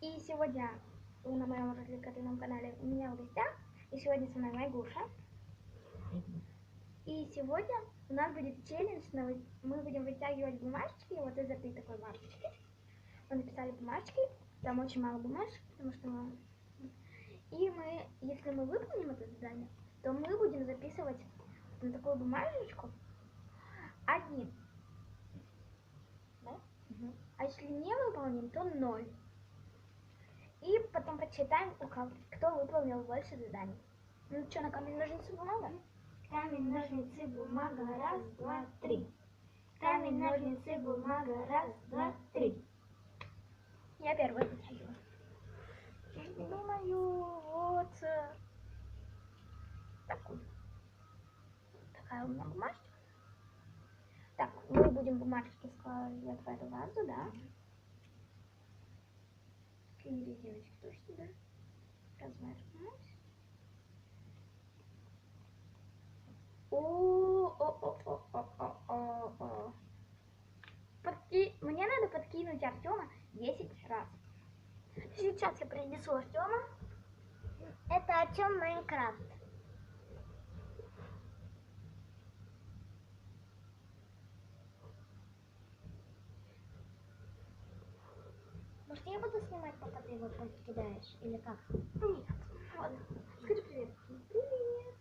И сегодня на моем развлекательном канале у меня в гостях, и сегодня со мной моя Гуша. И сегодня у нас будет челлендж, на мы будем вытягивать бумажечки, вот из этой такой бумажечки. Мы написали бумажки, там очень мало бумажек, потому что мы... И мы, если мы выполним это задание, то мы будем записывать на такую бумажечку один. Да? А если не выполним, то ноль. И потом подсчитаем, у кого, кто выполнил больше заданий. Ну что, на камень, ножницы, бумага? Камень, ножницы, бумага, раз, два, три. Камень, ножницы, бумага, раз, два, три. Я первая вытягиваю. Думаю, вот э, такую. Такая у меня бумажечка. Так, мы будем бумажечки складывать в эту вазу, да? Кири, девочки, тоже сюда. Развернусь. О-о-о-о-о-о-о. Подки... Мне надо подкинуть Артема 10 раз. Сейчас я принесу Артема. Это Артем Майнкрафт. Может, я буду снимать, пока ты его подкидаешь? Или как? Нет. Ладно. Скажи привет. Привет.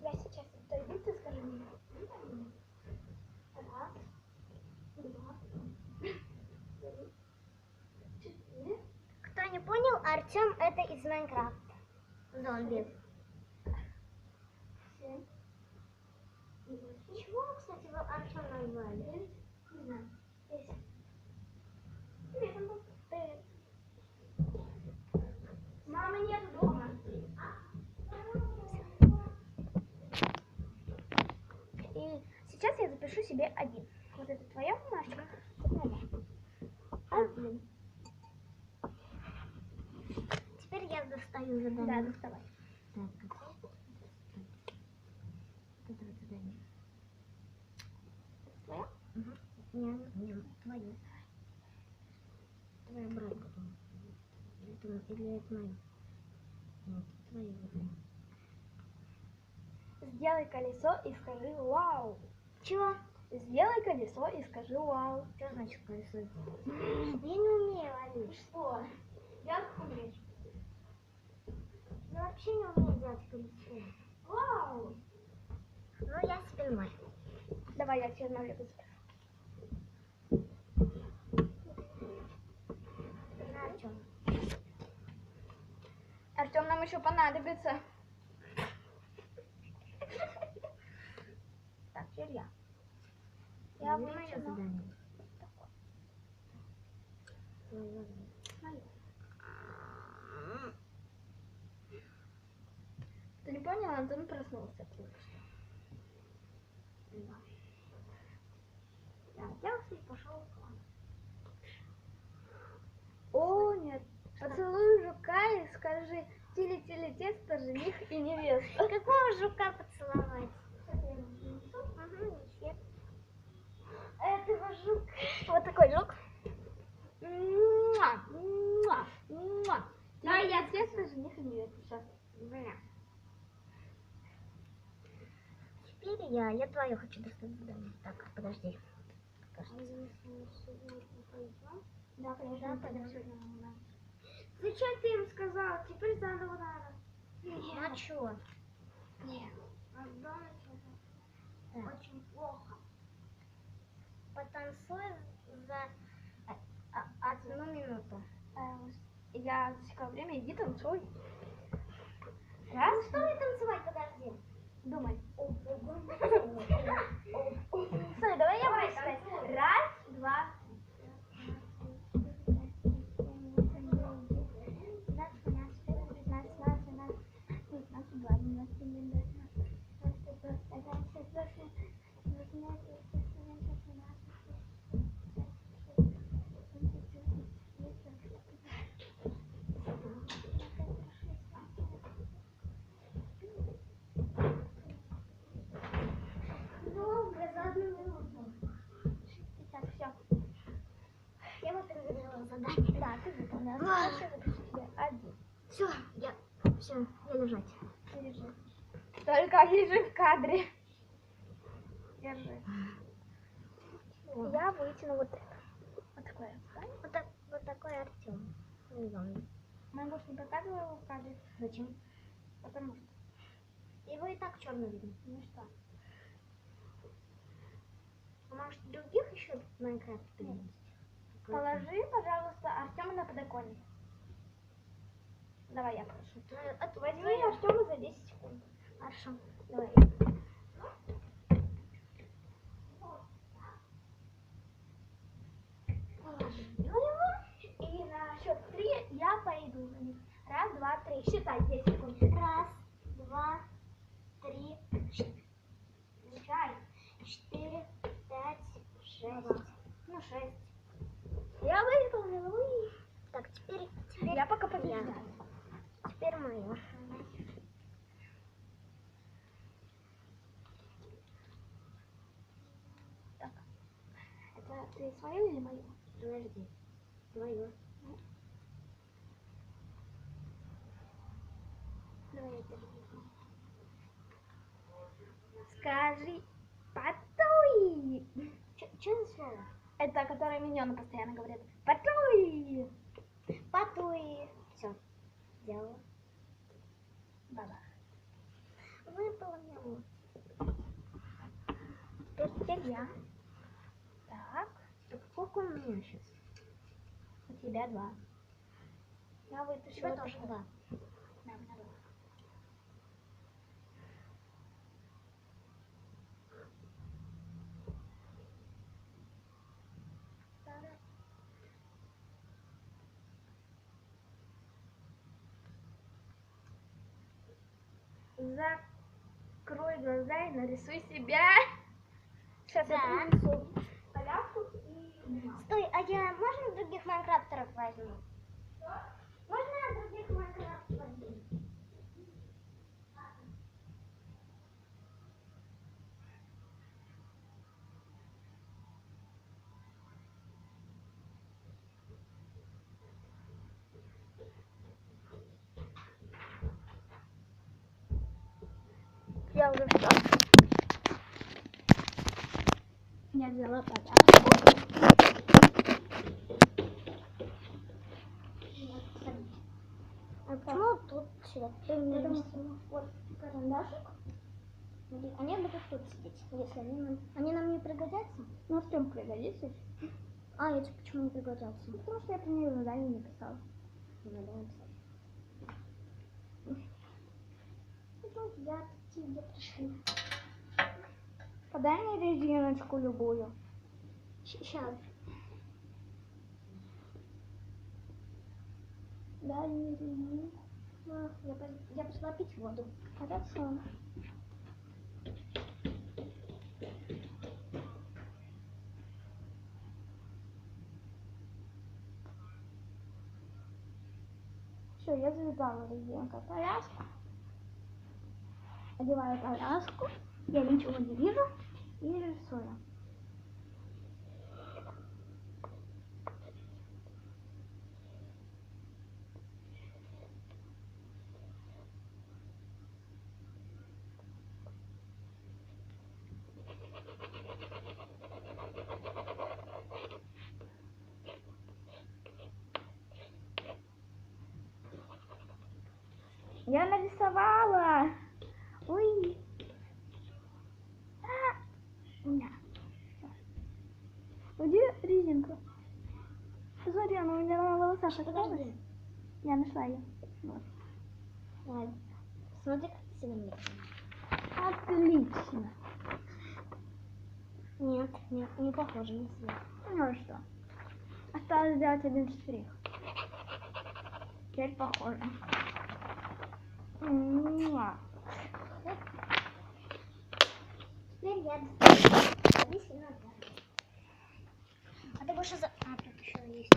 Я сейчас отойду, ты скажи мне. Раз. Два. Три. Четыре. Кто не понял, Артем это из Майнкрафта. Зомби. Семь. Чего, кстати, вы Артем назвали? Не знаю. Десять. Привет. Мамы нет дома. И сейчас я запишу себе один. Вот это твоя бумажка. Один. Теперь я достаю Да, задание. доставай. Твоя? Твоя брать потом. Это, или это мое? Сделай колесо и скажи вау. Чего? Сделай колесо и скажи вау. Что значит колесо? Я не умею, Алиш. Что? Я умеешь. Я вообще не умею делать колесо. Вау. Ну, я себе мой. Давай я тебе на лего запишу. На чем? Артем, нам еще понадобится. Так, теперь я. Я мое вытяну. задание. Ты не понял, Антон проснулся только что. Да. Я оделся и пошел к вам. О, нет. Поцелуй жука и скажи тили-тили тесто, жених и невеста. Какого жука поцеловать? Ага, нет. Этого жука. Вот такой жук. Муа, муа, муа. А я тесто, жених и невеста. Сейчас. Бля. Теперь я, я хочу достать задание. Так, подожди. Кажется. Да, Да, Луна. Зачем ты им сказал? Теперь заново надо. Ну а чё? Нет. Очень плохо. Потанцуй за а- а- одну минуту. Я засекаю время, иди танцуй. Ну Раз, что мне танцевать? Подожди. Думай. Стой, давай я буду. Раз, один. Все, я... Все, я лежать. Лежи. Только лежи в кадре. Держи. Я вытяну вот это. Вот такое. Вот, так, вот такой Артем. Мы, может, не показываем его в кадре? Зачем? Потому что. Его и так черно видно. Ну что? А может других еще Майнкрафт Нет. Положи, пожалуйста, Артема на подоконник. Давай я прошу. Возьми Артема за 10 секунд. Хорошо. Давай. И на счет три я пойду за ним. Раз, два, три. Считай 10 секунд. Раз, два, три, четыре, пять, шесть. Ну, шесть. Я выполнила. Уи. Так, теперь, теперь, Я пока побеждаю. теперь мое. Так. Это ты свою или? Подожди. Мое. Это возьму. Скажи потуй. Что за слово? Это которое миньоны постоянно говорят. Потуй. Патуи. Все. Сделала. Баба. Выполнила. Теперь я. Так. Сколько у меня сейчас? У тебя два. Я У вытащила. тебя тоже два. Да, у меня два. Та-да. Закрой глаза и нарисуй себя. Сейчас я Да. принесу коляску и... Стой, а я можно других майнкрафтеров возьму? Можно я других майнкрафтеров возьму? Я уже все. Я взяла коляску. А почему тут сидят? Вот карандашик. Они будут тут сидеть, если они нам, они нам не пригодятся. Ну, Артем пригодится. А, эти почему не пригодятся? Ну, Потому что я про нее задание не писала. Не надо написать. Ну, я тебе пришли. Подай мне резиночку любую. Сейчас. Дай мне резинку. Я, я пошла пить воду. Хорошо. Все, я завязала резинку. Коляску. Одеваю коляску. Я ничего не вижу. И рисую. Я нарисовала. Ой. А, на. Где резинка? Посмотри, она у меня осталась. Подожди. Я нашла ее. Вот. Ладно. Смотри, как ты себя. Отлично. Нет, нет, не похоже на себя. Ну и что? Осталось сделать один штрих. Теперь похоже. Муа. Теперь я надо. А ты больше за... А, тут еще есть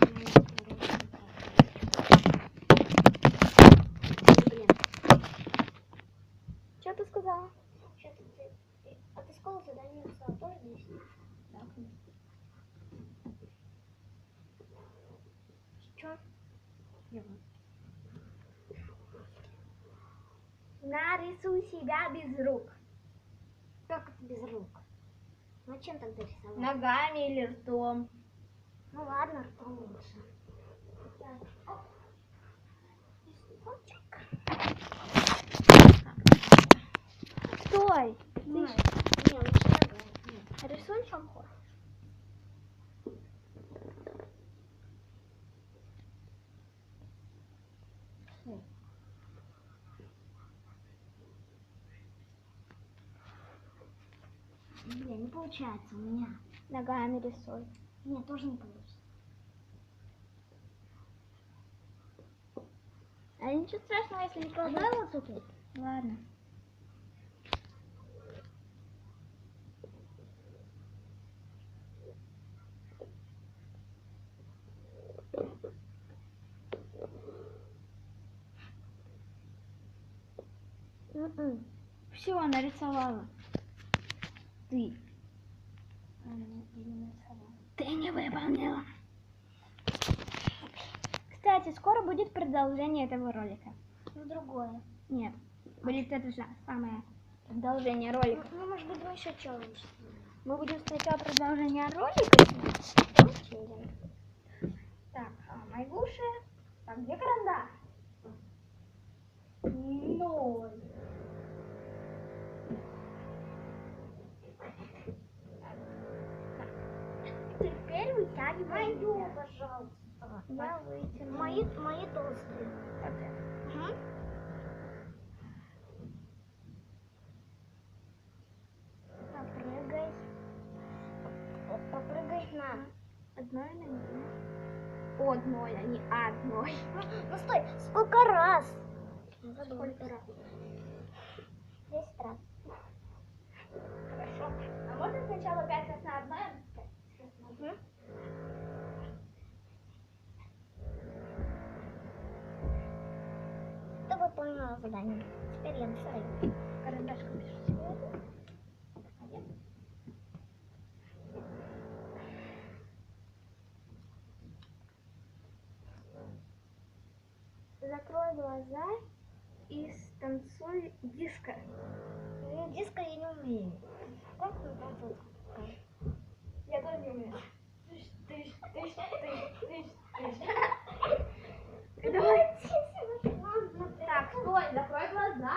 Что ты ты... А ты сколько заданий написала? Тоже 10? Так. Что? Нарисуй себя без рук. Как это без рук? Ну чем тогда рисовать? Ногами или ртом. Ну ладно, ртом лучше. Так, оп. Листочек. Стой! Ты Не, ж не, лучше ногами. Нет. рисуй, чем хочешь. Блин, не получается у меня. Ногами рисуй. Нет, тоже не получится. А ничего страшного, если не получится. вот тут. Ладно. М-м. Все, нарисовала. Ты. А. Ты не выполнила. Кстати, скоро будет продолжение этого ролика. Ну, другое. Нет, будет это же самое продолжение ролика. Ну, ну, может быть, мы еще челлендж. Мы будем сначала продолжение ролика челлендж. Так, а Майгуша. Так, где карандаш? Ноль. Вытягиваем. Мою, пожалуйста. Я вытяну. Мои, мои толстые. Угу. Попрыгай. Попрыгай на. Одной на ней. Одной, а не одной. Ну стой, сколько раз? Сколько раз? Закрой глаза и станцуй диско. Ну, диско я не умею. Как ты танцуешь? Я тоже не умею. Тыщ, тыщ, тыщ, тыщ, тыщ, тыщ. Давай. Так, стой, закрой глаза.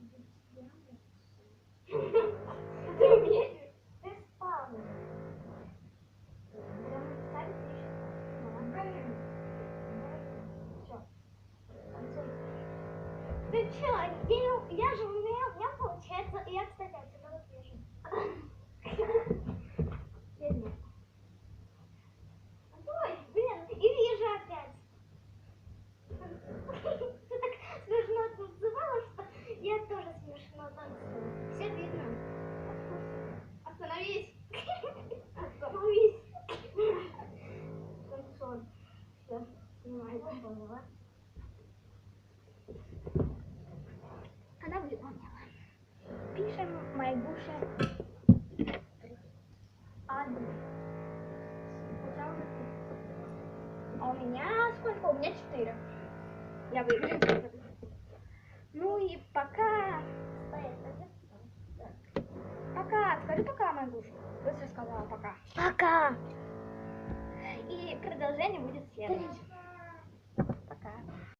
Она выполнила. Пишем Майгуша. Один. У тебя уже три. А у меня сколько? У меня четыре. Я выиграю. Ну и пока. Пока. Скажи пока, Майгуша. Быстро сказала пока. Пока. И продолжение будет следующее.